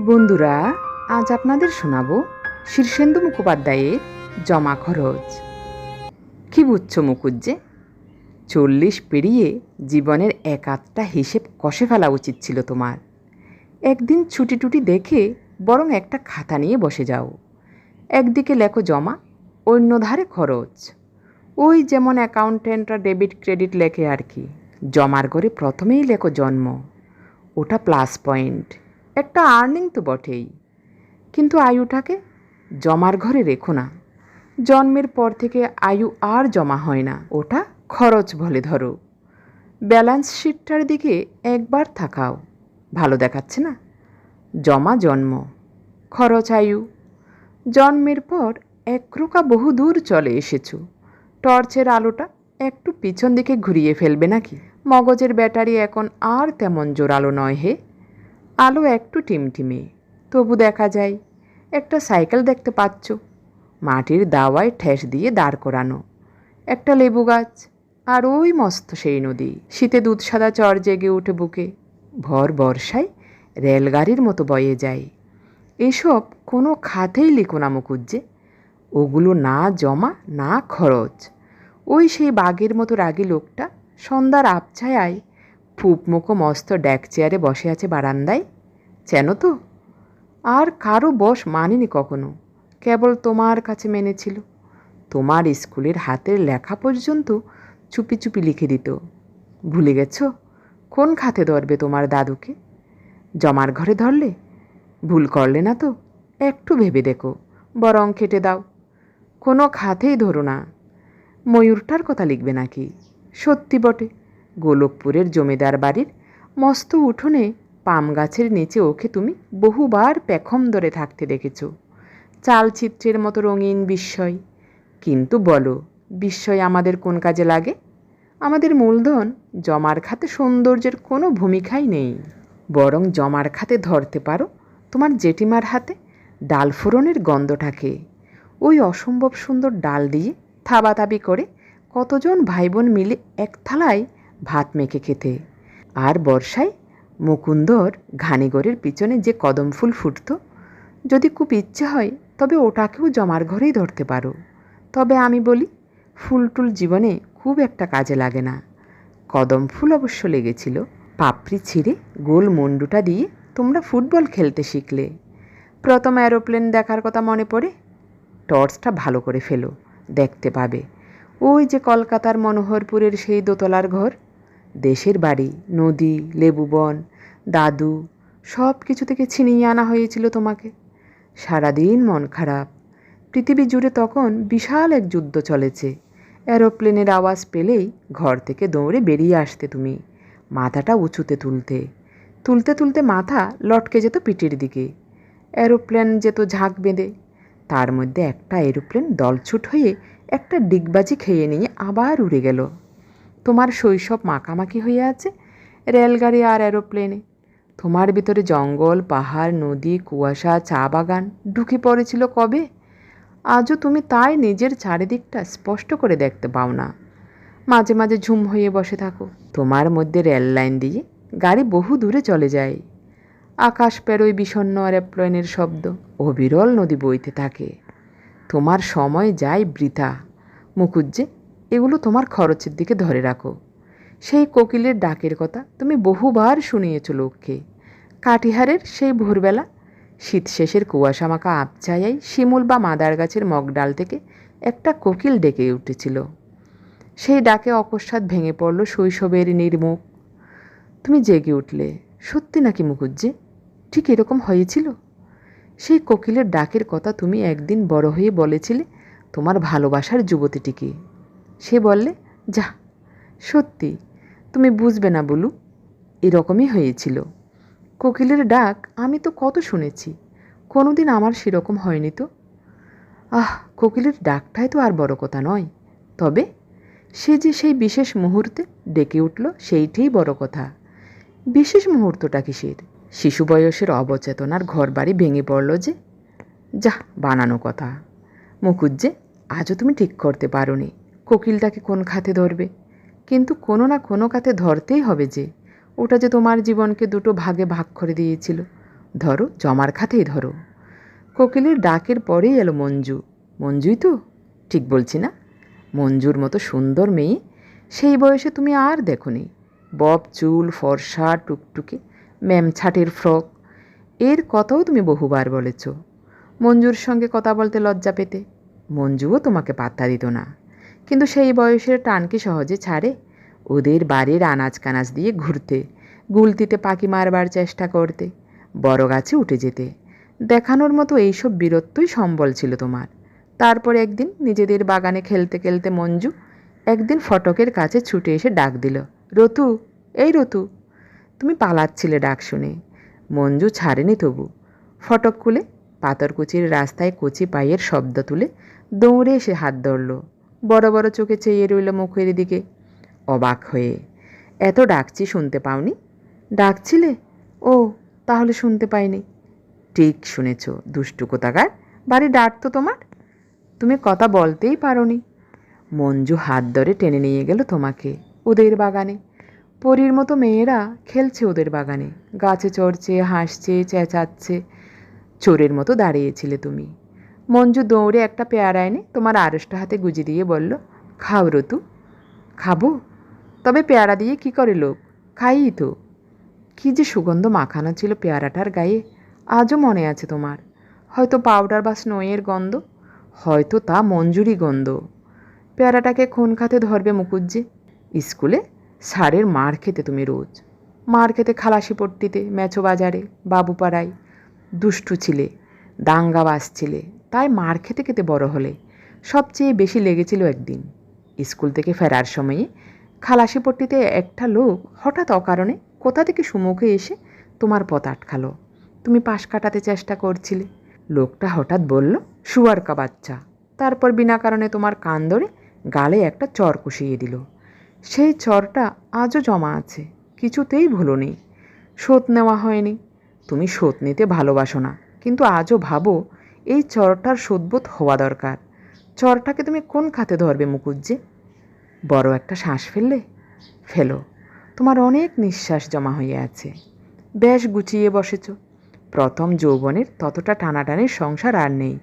বন্ধুরা, আজ আপনাদের শোনাব শীর্ষেন্দু মুখোপাধ্যায়ের জমা খরচ। কি বুঝছ মুকুজ্জে চল্লিশ পেরিয়ে জীবনের এক আধটা হিসেব কষে ফেলা উচিত ছিল তোমার। একদিন ছুটি টুটি দেখে বরং একটা খাতা নিয়ে বসে যাও। একদিকে লেখো জমা, অন্য ধারে খরচ। ওই যেমন অ্যাকাউন্টেন্টরা ডেবিট ক্রেডিট লেখে আর কি। জমার করে প্রথমেই লেখো জন্ম। ওটা প্লাস পয়েন্ট। একটা আর্নিং তো বটেই। কিন্তু আয়ুটাকে জমার ঘরে রেখো না। জন্মের পর থেকে আয়ু আর জমা হয় না। ওটা খরচ বলে ধরো। ব্যালেন্স শিটটার দিকে একবার থাকাও। ভালো দেখাচ্ছে না? জমা জন্ম, খরচ আয়ু। জন্মের পর একরোকা বহু দূর চলে এসেছ। টর্চের আলোটা একটু পিছন দিকে ঘুরিয়ে ফেলবে নাকি? মগজের ব্যাটারি এখন আর তেমন জোরালো নয় হে। আলো একটু টিমটিমে, তবু দেখা যায় একটা সাইকেল দেখতে পাচ্ছ। মাটির দাওয়ায় ঠেস দিয়ে দাঁড় করানো। একটা লেবু গাছ আর ওই মস্ত সেই নদী। শীতে দুধ সাদা চর জেগে উঠে বুকে। ভর বর্ষায় রেলগাড়ির মতো বয়ে যায়। এসব কোনো খাতেই লিখো না মুকুজ্জে ওগুলো না জমা, না খরচ। ওই সেই বাঘের মতো রাগী লোকটা সন্ধ্যার আবছায়ায় ফুপমুখো মস্ত ড্যাক চেয়ারে বসে আছে বারান্দায়। চেনো তো? আর কারও বস মানিনি কখনো। কেবল তোমার কাছে মেনেছিল। তোমার স্কুলের হাতের লেখা পর্যন্ত চুপি চুপি লিখে দিত। ভুলে গেছো? কোন খাতে ধরবে তোমার দাদুকে? জমার ঘরে ধরলে? ভুল করলে না তো? একটু ভেবে দেখো, বরং খেটে দাও। কোনো খাতেই ধরো না। ময়ূরটার কথা লিখবে নাকি? সত্যি বটে। গোলকপুরের জমিদার বাড়ির মস্ত উঠোনে পাম গাছের নিচে ওকে তুমি বহুবার পেখম ধরে থাকতে দেখেছ। চালচিত্রের মতো রঙিন বিস্ময়। কিন্তু বলো, বিস্ময় আমাদের কোন কাজে লাগে? আমাদের মূলধন জমার খাতে সৌন্দর্যের কোনো ভূমিকাই নেই। বরং জমার খাতে ধরতে পারো তোমার জেঠিমার হাতে ডাল ফোড়নের গন্ধটাকে। ওই অসম্ভব সুন্দর ডাল দিয়ে থাবাতাবি করে কতজন ভাই বোন মিলে এক থালায় ভাত মেখে খেতে। আর বর্ষায় মুকুন্দর ঘানিগড়ের পিছনে যে কদম ফুল ফুটত, যদি খুব ইচ্ছে হয়, তবে ওটাকেও জমার ঘরেই ধরতে পারো। তবে আমি বলি ফুল টুল জীবনে খুব একটা কাজে লাগে না। কদম ফুল অবশ্য লেগেছিল। পাপড়ি ছিঁড়ে গোল মুন্ডুটা দিয়ে তোমরা ফুটবল খেলতে শিখলে। প্রথম অ্যারোপ্লেন দেখার কথা মনে পড়ে? টর্চটা ভালো করে ফেলো, দেখতে পাবে। ওই যে কলকাতার মনোহরপুরের সেই দোতলার ঘর দেশের বাড়ি, নদী, লেবু বন, দাদু, সব কিছু থেকে ছিনিয়ে আনা হয়েছিল তোমাকে। সারাদিন মন খারাপ। পৃথিবী জুড়ে তখন বিশাল এক যুদ্ধ চলেছে। এরোপ্লেনের আওয়াজ পেলেই ঘর থেকে দৌড়ে বেরিয়ে আসতে তুমি, মাথাটা উঁচুতে তুলতে। তুলতে তুলতে মাথা লটকে যেত পিঠের দিকে। এরোপ্লেন যেত ঝাঁক বেঁধে। তার মধ্যে একটা এরোপ্লেন দলছুট হয়ে একটা ডিগবাজি খেয়ে নিয়ে আবার উড়ে গেল। তোমার শৈশব মাখামাখি হয়ে আছে, রেলগাড়ি আর অ্যারোপ্লেনে তোমার ভিতরে জঙ্গল, পাহাড়, নদী, কুয়াশা, চা বাগান ঢুকে পড়েছিল কবে? আজও তুমি তাই নিজের চারিদিকটা স্পষ্ট করে দেখতে পাও না। মাঝে মাঝে ঝুম হয়ে বসে থাকো। তোমার মধ্যে রেল লাইন দিয়ে গাড়ি বহু দূরে চলে যায়। আকাশ পেরোয় বিষণ্ন এরোপ্লেনের শব্দ। অবিরল নদী বইতে থাকে। তোমার সময় যায় বৃথা। মুকুজ্জে এগুলো তোমার খরচের দিকে ধরে রাখো। সেই কোকিলের ডাকের কথা তুমি বহুবার শুনিয়েছ লোককে। কাটিহারের সেই ভোরবেলা, শীত শেষের কুয়াশামাখা আবছায়ায় শিমুল বা মাদার গাছের মগডাল থেকে একটা কোকিল ডেকে উঠেছিল। সেই ডাকে অকস্মাৎ ভেঙে পড়ল শৈশবের নির্মুখ। তুমি জেগে উঠলে, সত্যি নাকি মুকুজ্জে ঠিক এরকম হয়েছিল? সেই কোকিলের ডাকের কথা তুমি একদিন বড় হয়ে বলেছিলে তোমার ভালোবাসার যুবতীটিকে। সে বললে, যা, সত্যি, তুমি বুঝবে না বলু। এরকমই হয়েছিল। কোকিলের ডাক আমি তো কত শুনেছি, কোনোদিন আমার সেরকম হয়নি তো। আহ, কোকিলের ডাকটাই তো আর বড় কথা নয়। তবে সে যে সেই বিশেষ মুহূর্তে ডেকে উঠল, সেইটাই বড় কথা। বিশেষ মুহূর্তটা কিসের? শিশু বয়সের অবচেতনার ঘর বাড়ি ভেঙে পড়ল যে। যা, বানানো কথা। মুকুজ্জে, আজও তুমি ঠিক করতে কোকিলটাকে কোন খাতে ধরবে? কিন্তু কোনো না কোনো খাতে ধরতেই হবে যে। ওটা যে তোমার জীবনকে দুটো ভাগে ভাগ করে দিয়েছিল। ধরো, জমার খাতেই ধরো। কোকিলের ডাকের পরেই এলো মঞ্জু। মঞ্জুই তো? ঠিক বলছি না? মঞ্জুর মতো সুন্দর মেয়ে? সেই বয়সে তুমি আর দেখনি। বব চুল, ফর্সা, টুকটুকে, ম্যাম ছাটের ফ্রক। এর কথাও তুমি বহুবার বলেছ। মঞ্জুর সঙ্গে কথা বলতে লজ্জা পেতে। মঞ্জুও তোমাকে পাত্তা দিত না। কিন্তু সেই বয়সের টান কি সহজে ছাড়ে? ওদের বাড়ির আনাজ কানাজ দিয়ে ঘুরতে, গুলতিতে পাখি মারবার চেষ্টা করতে, বড় গাছে উঠে যেতে। দেখানোর মতো এইসব বীরত্বই সম্বল ছিল তোমার। তারপর একদিন নিজেদের বাগানে খেলতে খেলতে মঞ্জু একদিন ফটকের কাছে ছুটে এসে ডাক দিল, রতু, এই রতু, তুমি পালাচ্ছিলে ডাক শুনে মঞ্জু ছাড়েনি তবু। ফটক খুলে পাথরকুচির রাস্তায় কচি পায়ের শব্দ তুলে দৌড়ে এসে হাত ধরল। বড় বড় চোখে চেয়ে রইল মুখের দিকে। অবাক হয়ে, এত ডাকছি শুনতে পাওনি? ডাকছিলে? ও, তাহলে শুনতে পাইনি। ঠিক শুনেছ, দুষ্টু কোথাকার? বাড়ি ডাক তো তোমার? তুমি কথা বলতেই পারোনি। মঞ্জু হাত ধরে টেনে নিয়ে গেল তোমাকে, ওদের বাগানে। পরীর মতো মেয়েরা খেলছে ওদের বাগানে, গাছে চড়ছে, হাসছে, চেঁচাচ্ছে। চোরের মতো দাঁড়িয়েছিলে তুমি। মঞ্জু দৌড়ে একটা পেয়ারা এনে তোমার আড়সটা হাতে গুজি দিয়ে বলল, খাও রতু। খাব? তবে পেয়ারা দিয়ে কি করে লোক? খাইই তো। কী যে সুগন্ধ মাখানো ছিল পেয়ারাটার গায়ে, আজও মনে আছে তোমার। হয়তো পাউডার বা স্নোয়ের গন্ধ, হয়তো তা মঞ্জুরি গন্ধ। পেয়ারাটাকে খুন খাতে ধরবে মুকুজ্জে। স্কুলে সারের মার খেতে তুমি রোজ। মার খেতে খালাসি পট্টিতে, মেছো বাজারে, বাবুপাড়ায়। দুষ্টু ছিলে দাঙ্গাবাস ছিলে তাই মার খেতে খেতে বড় হলে। সবচেয়ে বেশি লেগেছিল একদিন। স্কুল থেকে ফেরার সময়ে খালাসি পট্টিতে একটা লোক হঠাৎ অকারণে কোথা থেকে সুমুখে এসে তোমার পথ আটকালো। তুমি পাশ কাটাতে চেষ্টা করছিলে। লোকটা হঠাৎ বলল শুয়ারকা বাচ্চা। তারপর বিনা কারণে তোমার কান ধরে গালে একটা চর কষিয়ে দিল। সেই চরটা আজও জমা আছে, কিছুতেই ভুলো নেই। শোধ নেওয়া হয়নি। তুমি শোধ নিতে ভালোবাসো না, কিন্তু আজও ভাবো এই চরটার সদ্বোধ হওয়া দরকার। চরটাকে তুমি কোন খাতে ধরবে মুকুজ্জে? বড় একটা শ্বাস ফেললে? ফেলো, তোমার অনেক নিঃশ্বাস জমা হয়ে আছে। বেশ গুছিয়ে বসেছ। প্রথম যৌবনের ততটা টানাটানির সংসার আর নেই।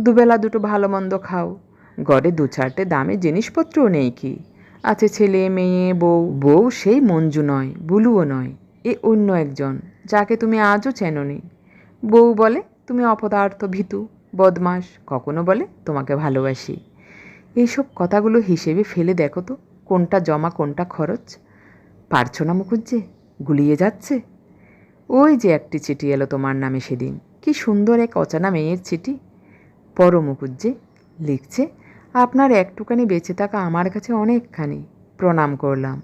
দুবেলা দুটো ভালো মন্দ খাও। গড়ে দু চারটে দামে জিনিসপত্রও নেই কি? আছে ছেলে, মেয়ে, বউ। বউ সেই মঞ্জু নয়, বুলুও নয়। এ অন্য একজন, যাকে তুমি আজও চেননি। বউ বলে তুমি অপদার্থ, ভীতু বদমাস কখনো বলে, তোমাকে ভালোবাসি। এইসব কথাগুলো হিসেবে ফেলে দেখো তো, কোনটা জমা, কোনটা খরচ। পারছ না মুখুজ্জে গুলিয়ে যাচ্ছে? ওই যে একটি চিঠি এলো তোমার নামে সেদিন। কি সুন্দর এক অচানা মেয়ের চিঠি। পর মুখুজ্জে লিখছে, আপনার একটুখানি বেঁচে থাকা আমার কাছে অনেকখানি। প্রণাম করলাম।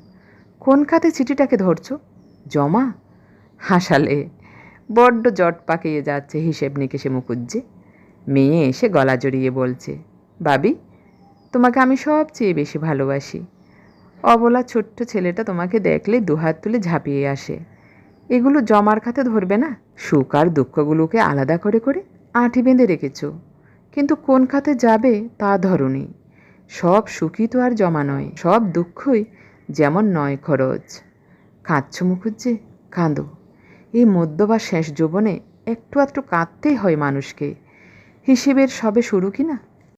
কোন খাতে চিঠিটাকে ধরছো? জমা? হাসালে। বড্ড জট পাকিয়ে যাচ্ছে হিসেব নিকেশে মুকুজ্জে মেয়ে এসে গলা জড়িয়ে বলছে, বাবি, তোমাকে আমি সবচেয়ে বেশি ভালোবাসি। অবলা ছোট্ট ছেলেটা তোমাকে দেখলে দুহাত তুলে ঝাঁপিয়ে আসে। এগুলো জমার খাতে ধরবে না? সুখ আর দুঃখগুলোকে আলাদা করে করে আঁটি বেঁধে রেখেছো। কিন্তু কোন খাতে যাবে তা ধরনি। সব সুখী তো আর জমা নয়, সব দুঃখই যেমন নয় খরচ। কাঁদছ মুখুজ্জে কাঁদো। এই মধ্য বা শেষ যৌবনে একটু আধটু কাঁদতেই হয় মানুষকে। হিসেবের সবে শুরু কি না?